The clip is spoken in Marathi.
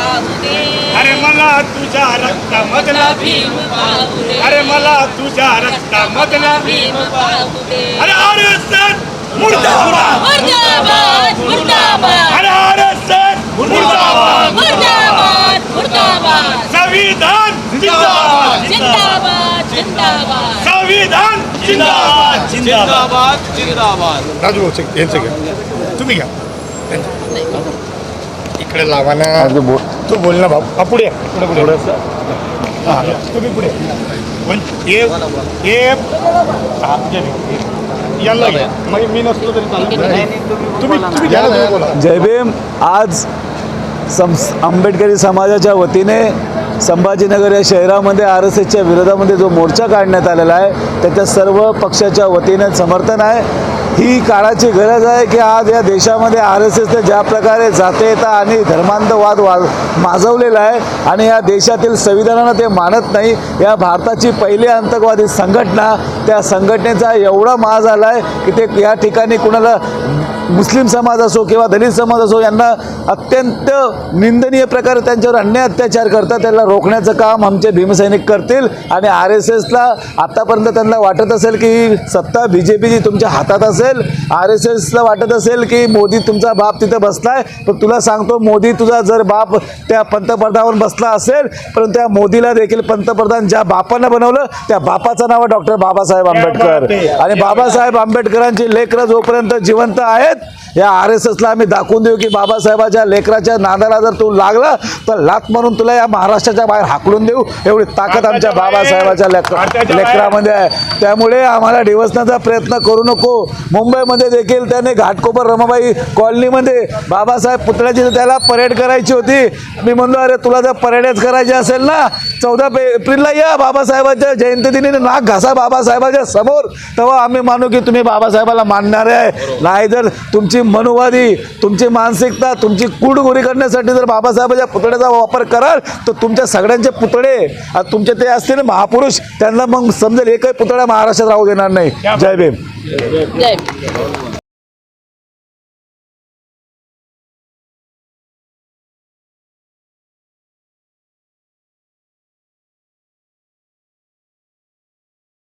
अरे मला तुझ्या रक्तामधला भीम पाहू दे अरे मला तुझ्या रक्तामधला भीम पाहू दे अरे अरे सर मुर्दाबाद। मुर्दाबाद मुर्दाबाद। अरे अरे सर मुर्दाबाद। मुर्दाबाद मुर्दाबाद। संविधान जिंदाबाद। जिंदाबाद जिंदाबाद संविधान जिंदाबाद। जिंदाबाद जिंदाबाद। राजू यांचं घ्या. तुम्ही घ्या. इकडे लावा ना. तू बोल ना भाऊ. हा, पुढे या. पुढे पुढे. हा तुम्ही पुढे वन ए ए हा, या मी. याला घ्या. मग मी नसलो तरी चालेल. तुम्ही तुम्ही घ्या ना, तुम्ही बोला. जय भीम. आज सम आंबेडकरी समाजाच्या वतीने संभाजीनगर या शहरामध्ये आर एस एसच्या विरोधामध्ये जो मोर्चा काढण्यात आलेला आहे त्याच्या सर्व पक्षाच्या वतीने समर्थन आहे. ही काळाची गरज आहे की आज या देशामध्ये आर एस एसने ज्या प्रकारे जातीयता आणि धर्मांधवाद वा माजवलेला आहे आणि या देशातील संविधानानं ते मानत नाही या भारताची पहिली आतंकवादी संघटना त्या संघटनेचा एवढा माज आला आहे की ते या ठिकाणी कुणाला मुस्लिम समाज असो किंवा दलित समाज असो यांना अत्यंत निंदनीय प्रकारे त्यांच्यावर अन्याय अत्याचार करतात. त्यांना रोखण्याचं काम आमचे भीमसैनिक करतील आणि आर एस एसला आतापर्यंत त्यांना वाटत असेल की सत्ता बी जे पीची तुमच्या हातात असेल आर एस एसला वाटत असेल की मोदी तुमचा बाप तिथं बसलाय. पण तुला सांगतो मोदी तुझा जर बाप त्या पंतप्रधानावर बसला असेल परंतु त्या मोदीला देखील पंतप्रधान ज्या बापानं बनवलं त्या बापाचं नाव डॉक्टर बाबासाहेब आंबेडकर. आणि बाबासाहेब आंबेडकरांची लेकरं जोपर्यंत जिवंत आहेत या आर एस एसला आम्ही दाखवून देऊ की बाबासाहेबाच्या लेकराच्या नादाला जर तू लागला तर लात म्हणून तुला या महाराष्ट्राच्या बाहेर हाकलून देऊ. एवढी ताकद आमच्या बाबासाहेबाच्या लेकर. लेकरामध्ये आहे. त्यामुळे आम्हाला डिवसण्याचा प्रयत्न करू नको. मुंबईमध्ये देखील त्याने घाटकोपर रमाबाई कॉलनीमध्ये बाबासाहेब पुतळ्याची त्याला परेड करायची होती. मी म्हणलो अरे तुला जर परेडच करायची असेल ना चौदा एप्रिलला या बाबासाहेबाच्या जयंतीदिनी नाक घासा बाबासाहेबाच्या समोर. तेव्हा आम्ही मानू की तुम्ही बाबासाहेबाला मानणार आहे. नाही जर तुमची मनुवादी तुमची मानसिकता तुमची कुडगोरी करण्यासाठी जर बाबासाहेबाच्या पुतळ्याचा वापर कराल तर तुमच्या सगळ्यांचे पुतळे तुमचे ते असतील महापुरुष त्यांना मग समजेल एकही पुतळा महाराष्ट्रात राहू देणार नाही. जय भीम. जय भीम.